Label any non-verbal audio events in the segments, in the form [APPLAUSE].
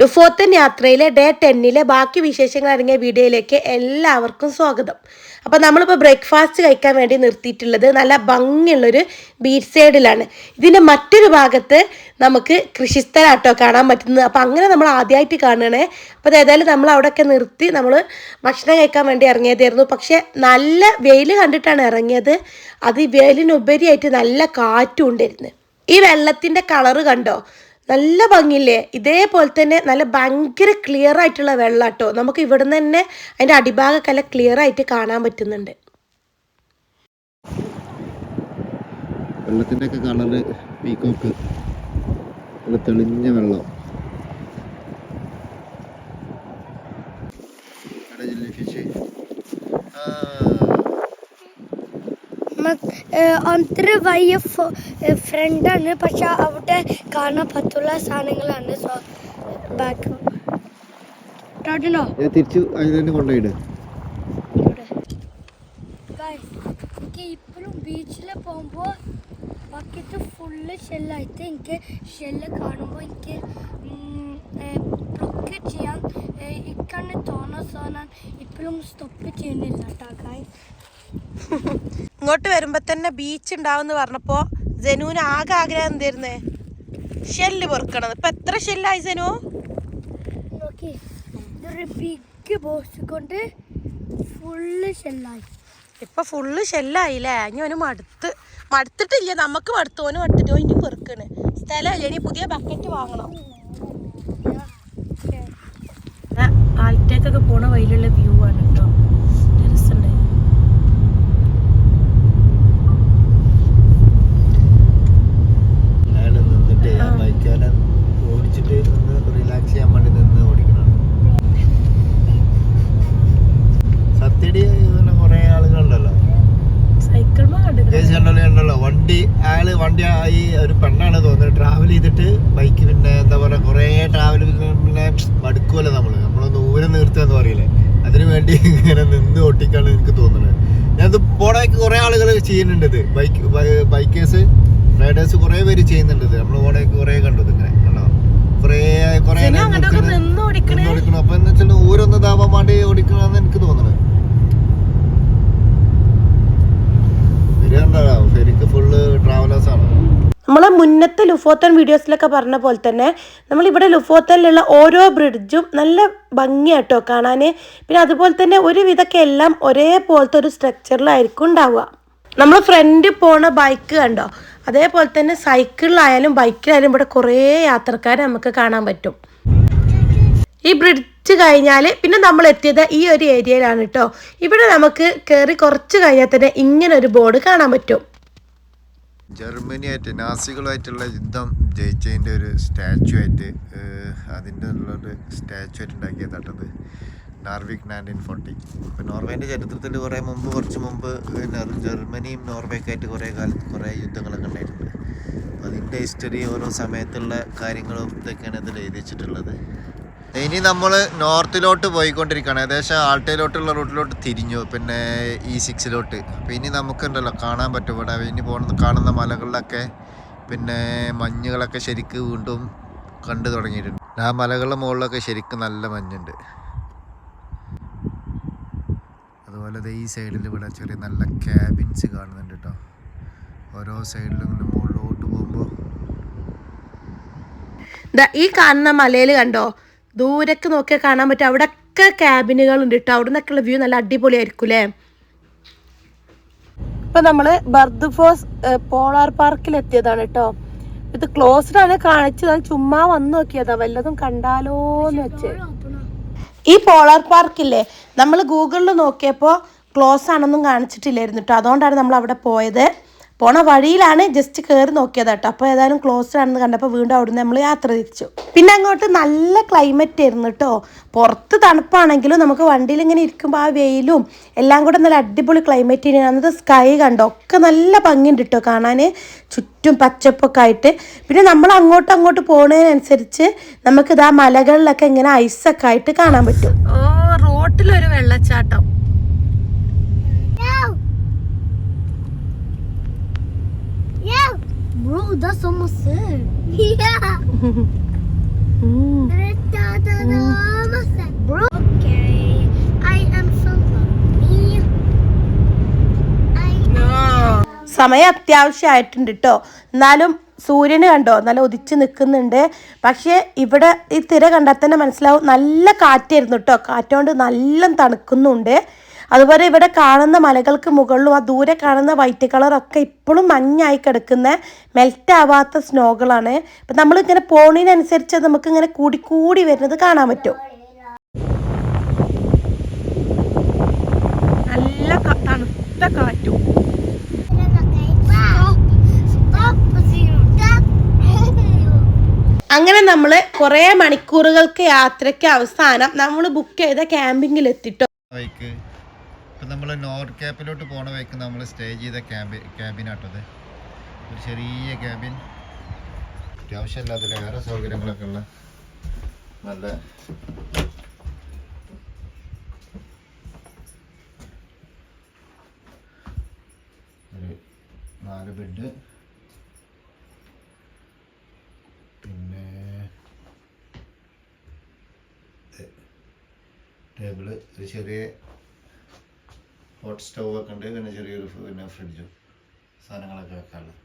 ലുഫോത്തൻ യാത്രയിലെ ഡേ ടെന്നിലെ ബാക്കി വിശേഷങ്ങൾ അടങ്ങിയ വീഡിയോയിലേക്ക് എല്ലാവർക്കും സ്വാഗതം. അപ്പോൾ നമ്മളിപ്പോൾ ബ്രേക്ക്ഫാസ്റ്റ് കഴിക്കാൻ വേണ്ടി നിർത്തിയിട്ടുള്ളത് നല്ല ഭംഗിയുള്ളൊരു ബീച്ച് സൈഡിലാണ്. ഇതിന്റെ മറ്റൊരു ഭാഗത്ത് നമുക്ക് കൃഷിസ്ഥലാട്ടോ കാണാൻ പറ്റുന്നത്. അപ്പോൾ അങ്ങനെ നമ്മൾ ആദ്യമായിട്ട് കാണണേ അപ്പോൾ ഏതായാലും നമ്മൾ അവിടെയൊക്കെ നിർത്തി നമ്മൾ ഭക്ഷണം കഴിക്കാൻ വേണ്ടി ഇറങ്ങിയതായിരുന്നു. പക്ഷേ നല്ല വെയിൽ കണ്ടിട്ടാണ് ഇറങ്ങിയത്. അത് വെയിലിനുപരിയായിട്ട് നല്ല കാറ്റും ഉണ്ടായിരുന്നു. ഈ വെള്ളത്തിന്റെ കളറ് കണ്ടോ? നല്ല ഭംഗിയില്ലേ? ഇതേപോലെ തന്നെ നല്ല ഭയങ്കര ക്ലിയർ ആയിട്ടുള്ള വെള്ളം കേട്ടോ നമുക്ക് നിന്ന് തന്നെ അതിന്റെ അടിഭാഗമൊക്കെ നല്ല ക്ലിയർ ആയിട്ട് കാണാൻ പറ്റുന്നുണ്ട്. വെള്ളത്തിന്റെ ഒക്കെ കളറ് പീക്കോക്ക് തെളിഞ്ഞ വെള്ളം. അന്തര വലിയ ഫ്രണ്ടാണ് പക്ഷെ അവിടെ കാണാൻ പറ്റുള്ള സാധനങ്ങളാണ്. സോ ബാക്ക് തിരിച്ചു അതിൽ കൊണ്ടുപോയിട് ഇപ്പോഴും ബീച്ചിൽ പോകുമ്പോൾ ബക്കറ്റ് ഫുള്ള് ഷെല്ലായിട്ട് എനിക്ക് ഷെല്ല് കാണുമ്പോൾ എനിക്ക് ബ്ലോക്ക് ചെയ്യാൻ ഇക്കണ്ണ് തോന്നുന്ന സാധനം. ഇപ്പോഴും സ്റ്റോപ്പ് ചെയ്യുന്നില്ല കേട്ടോ [LAUGHS] ഇങ്ങോട്ട് വരുമ്പോൾ തന്നെ ബീച്ച് ഉണ്ടാവുമെന്ന് പറഞ്ഞപ്പോൾ ജനുവിന് ആകെ ആഗ്രഹം എന്തായിരുന്നേ? ഷെല്ല് പൊറുക്കണത്. ഇപ്പം എത്ര ഷെല്ലായി ജനു? ബിഗ് ബോക്സ് കൊണ്ട് ഫുള്ള് ഷെല്ലായി ഇപ്പൊ ഫുള്ള് ഷെല്ലായില്ലേ ഇനി അവന് മടുത്ത്. മടുത്തിട്ടില്ല. നമുക്ക് മടുത്തു. ഓന് മടുത്തിട്ട് ഇനി പെറുക്കണ്. സ്ഥലമല്ലേ. ഇനി പുതിയ ബക്കറ്റ് വാങ്ങണം. ആൾട്ടേക്കൊക്കെ പോണ വഴിയിലുള്ള വ്യൂ ആണ് കേട്ടോ രസമുണ്ട് അയാൾ നിന്നിട്ട് ആ. ബൈക്കാലം ഓടിച്ചിട്ട് നിന്ന് റിലാക്സ് ചെയ്യാൻ വേണ്ടി നിന്ന് ഓടിക്കണം സത്യടി ഇങ്ങനെ കുറേ ആളുകളുണ്ടല്ലോ സൈക്കിൾ കേസ് കണ്ടല്ലോ കണ്ടല്ലോ വണ്ടി അയാൾ വണ്ടി ആയി ഈ ഒരു പെണ്ണാണ് തോന്നുന്നത്. ട്രാവൽ ചെയ്തിട്ട് ബൈക്ക് പിന്നെ എന്താ പറയുക കുറേ ട്രാവൽ പിന്നെ മടുക്കുമല്ലോ നമ്മൾ നമ്മളൊന്ന് ഊരം നിർത്തുക പറയില്ലേ. അതിനു വേണ്ടി ഇങ്ങനെ നിന്ന് ഓട്ടിക്കാണ് എനിക്ക് തോന്നുന്നത്. ഞാനത് പോണേക്ക് കുറെ ആളുകൾ ചെയ്യുന്നുണ്ട് ഇത്. ബൈക്ക് ബൈക്കേഴ്സ് റൈഡേഴ്സ് കുറെ പേര് ചെയ്യുന്നുണ്ട് ഇത്. നമ്മൾ പോണേക്ക് കുറെ കണ്ടു ഇങ്ങനെ. കണ്ടോ? കുറേ കുറെ ഓടിക്കണേ. ഓടിക്കണം. അപ്പൊ എന്ന് വെച്ചാൽ ഊരൊന്ന് ഇതാവാൻ വേണ്ടി ഓടിക്കണമെന്ന് എനിക്ക് തോന്നുന്നത് ശരിയാണ്ടോ ശരിക്ക് ഫുള്ള് ട്രാവലേഴ്സ് ആണ് നമ്മൾ മുന്നത്തെ ലുഫോത്തൻ വീഡിയോസിലൊക്കെ പറഞ്ഞ പോലെ തന്നെ നമ്മളിവിടെ ലുഫോത്തനിലുള്ള ഓരോ ബ്രിഡ്ജും നല്ല ഭംഗിയാട്ടോ കാണാൻ പിന്നെ അതുപോലെ തന്നെ ഒരുവിധമൊക്കെ എല്ലാം ഒരേപോലത്തെ ഒരു സ്ട്രക്ചറിലായിരിക്കും ഉണ്ടാവുക. നമ്മൾ ഫ്രണ്ട് പോണ ബൈക്ക് കണ്ടോ? അതേപോലെ തന്നെ സൈക്കിളിലായാലും ബൈക്കിലായാലും ഇവിടെ കുറേ യാത്രക്കാർ നമുക്ക് കാണാൻ പറ്റും. ഈ ബ്രിഡ്ജ് കഴിഞ്ഞാൽ പിന്നെ നമ്മൾ എത്തിയത് ഈ ഒരു ഏരിയയിലാണ് കേട്ടോ ഇവിടെ നമുക്ക് കയറി കുറച്ച് കഴിഞ്ഞാൽ തന്നെ ഇങ്ങനെ ഒരു ബോർഡ് കാണാൻ പറ്റും. ജർമ്മനിയായിട്ട് നാസികളുമായിട്ടുള്ള യുദ്ധം ജയിച്ചതിന്റെ ഒരു സ്റ്റാച്ചു ആയിട്ട് അതിന്റെ ഉള്ളൊരു സ്റ്റാച്ചു ആയിട്ട് ഉണ്ടാക്കിയതാട്ടത്. നാർവിക് നയന്റീൻ ഫോർട്ടി ഇപ്പോൾ നോർവേന്റെ ചരിത്രത്തിൽ കുറേ മുമ്പ് കുറച്ച് മുമ്പ് ജർമ്മനിയും നോർവേക്കായിട്ട് കുറേ കാലത്ത് കുറേ യുദ്ധങ്ങളൊക്കെ ഉണ്ടായിട്ടുണ്ട്. അതിന്റെ ഹിസ്റ്ററി ഓരോ സമയത്തുള്ള കാര്യങ്ങളും ഇതൊക്കെയാണ് ഇതിൽ എഴുതി വെച്ചിട്ടുള്ളത് ഇനി നമ്മൾ നോർത്തിലോട്ട് പോയിക്കൊണ്ടിരിക്കുകയാണ്. ഏകദേശം ആൾട്ടയിലോട്ടുള്ള റൂട്ടിലോട്ട് തിരിഞ്ഞു. പിന്നെ ഈ സിക്സിലോട്ട്. അപ്പോൾ ഇനി നമുക്കുണ്ടല്ലോ കാണാൻ പറ്റും ഇവിടെ. ഇനി പോകുന്ന കാണുന്ന മലകളിലൊക്കെ പിന്നെ മഞ്ഞുകളൊക്കെ ശരിക്ക് വീണ്ടും കണ്ടു തുടങ്ങിയിട്ടുണ്ട്. ആ മലകളുടെ മുകളിലൊക്കെ ശരിക്കും നല്ല മഞ്ഞുണ്ട്. അതുപോലെ ഈ സൈഡിൽ ഇവിടെ ചെറിയ നല്ല ക്യാബിൻസ് കാണുന്നുണ്ട് കേട്ടോ. ഓരോ സൈഡിലും ഇങ്ങനെ മുകളിലോട്ട് പോകുമ്പോൾ ഈ കാണുന്ന മലയിൽ കണ്ടോ? ദൂരക്ക് നോക്കിയാൽ കാണാൻ പറ്റും. അവിടെയൊക്കെ ക്യാബിനുകളുണ്ട് കേട്ടോ അവിടെ നിന്നൊക്കെയുള്ള വ്യൂ നല്ല അടിപൊളിയായിരിക്കും അല്ലേ ഇപ്പൊ നമ്മൾ ബർദ്ഫോസ് പോളാർ പാർക്കിൽ എത്തിയതാണ് കേട്ടോ ഇത് ക്ലോസ്ഡ് ആണ് കാണിച്ചത്. ചുമ്മാ വന്നു നോക്കിയതാ. വല്ലതും കണ്ടാലോന്ന് വെച്ച്. ഈ പോളാർ പാർക്കില്ലേ നമ്മൾ ഗൂഗിളിൽ നോക്കിയപ്പോൾ ക്ലോസ് ആണെന്നും കാണിച്ചിട്ടില്ലായിരുന്നു കേട്ടോ അതുകൊണ്ടാണ് നമ്മൾ അവിടെ പോയത്. പോണ വഴിയിലാണ് ജസ്റ്റ് കയറി നോക്കിയത് കേട്ടോ. അപ്പോൾ ഏതായാലും ക്ലോസ് ആണെന്ന് കണ്ടപ്പോൾ വീണ്ടും അവിടുന്ന് നമ്മൾ യാത്ര തിരിച്ചു. പിന്നെ അങ്ങോട്ട് നല്ല ക്ലൈമറ്റ് ആയിരുന്നു കേട്ടോ. പുറത്ത് തണുപ്പാണെങ്കിലും നമുക്ക് വണ്ടിയിൽ ഇങ്ങനെ ഇരിക്കുമ്പോൾ ആ വെയിലും എല്ലാം കൂടെ നല്ല അടിപൊളി ക്ലൈമറ്റ് അന്നത്തെ സ്കൈ കണ്ടോ ഒക്കെ നല്ല ഭംഗിയുണ്ട് കേട്ടോ കാണാൻ ചുറ്റും പച്ചപ്പൊക്കെ ആയിട്ട്. പിന്നെ നമ്മൾ അങ്ങോട്ടും അങ്ങോട്ട് പോകുന്നതിനനുസരിച്ച് നമുക്കിത് ആ മലകളിലൊക്കെ ഇങ്ങനെ ഐസൊക്കെ ആയിട്ട് കാണാൻ പറ്റും. ഓ റോട്ടിലൊരു വെള്ളച്ചാട്ടം. Bro, that's almost it. Yeah. mm. Bro. Okay. I am so lonely. I no. സമയം അത്യാവശ്യമായിട്ടുണ്ട് കേട്ടോ എന്നാലും സൂര്യനെ കണ്ടോ നല്ല ഉദിച്ച് നിൽക്കുന്നുണ്ട് പക്ഷേ ഇവിടെ ഈ തിര കണ്ടാൽ തന്നെ മനസ്സിലാവും നല്ല കാറ്റായിരുന്നു കേട്ടോ കാറ്റുകൊണ്ട് നല്ല തണുക്കുന്നുണ്ട് അതുപോലെ ഇവിടെ കാണുന്ന മലകൾക്ക് മുകളിലും ആ ദൂരെ കാണുന്ന വൈറ്റ് കളറൊക്കെ ഇപ്പോഴും മഞ്ഞായി കിടക്കുന്ന മെൽറ്റ് ആവാത്ത സ്നോകളാണ് അപ്പം നമ്മളിങ്ങനെ പോണതിനനുസരിച്ച് അത് നമുക്ക് ഇങ്ങനെ കൂടി കൂടി വരുന്നത് കാണാൻ പറ്റും. നല്ല തണുത്ത കാറ്റും. അങ്ങനെ നമ്മൾ കുറേ മണിക്കൂറുകൾക്ക് യാത്രയ്ക്ക് അവസാനം നമ്മൾ ബുക്ക് ചെയ്ത ക്യാമ്പിങ്ങിൽ എത്തിട്ടോ. നമ്മൾ നോർത്ത് ക്യാപ്പിലോട്ട് പോണ വഴിക്ക് നമ്മൾ സ്റ്റേ ചെയ്ത ക്യാമ്പ് ക്യാമ്പിനാട്ടത്. ഒരു ചെറിയ ക്യാബിൻ അത്യാവശ്യമല്ല വേറെ സൗകര്യങ്ങളൊക്കെ ഉള്ള. നല്ല നാല് ബെഡ്. പിന്നെ ടേബിൾ ഒരു ചെറിയ ഹോട്ട് സ്റ്റൗ ഒക്കെ ഉണ്ട്. പിന്നെ ചെറിയൊരു പിന്നെ ഫ്രിഡ്ജും സാധനങ്ങളൊക്കെ വെക്കാനുള്ള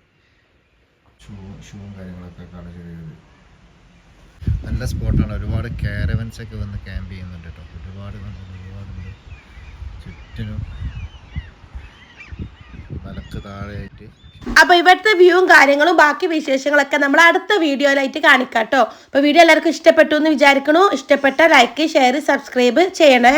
ഷൂ ഷൂവും കാര്യങ്ങളൊക്കെ വെക്കാനുള്ള ചെറിയൊരു നല്ല സ്പോട്ടാണ് ഒരുപാട് കാരവൻസ് ഒക്കെ വന്ന് ക്യാമ്പ് ചെയ്യുന്നുണ്ട് കേട്ടോ. ഒരുപാട് ഒരുപാട് ചുറ്റിനും മലക്ക് താഴെയായിട്ട് അപ്പൊ ഇവിടുത്തെ വ്യൂവും കാര്യങ്ങളും ബാക്കി വിശേഷങ്ങളൊക്കെ നമ്മൾ അടുത്ത വീഡിയോയിലായിട്ട് കാണിക്കാം കേട്ടോ. അപ്പൊ വീഡിയോ എല്ലാവർക്കും ഇഷ്ടപ്പെട്ടു എന്ന് വിചാരിക്കണു. ഇഷ്ടപ്പെട്ട ലൈക്ക് ഷെയർ സബ്സ്ക്രൈബ് ചെയ്യണേ.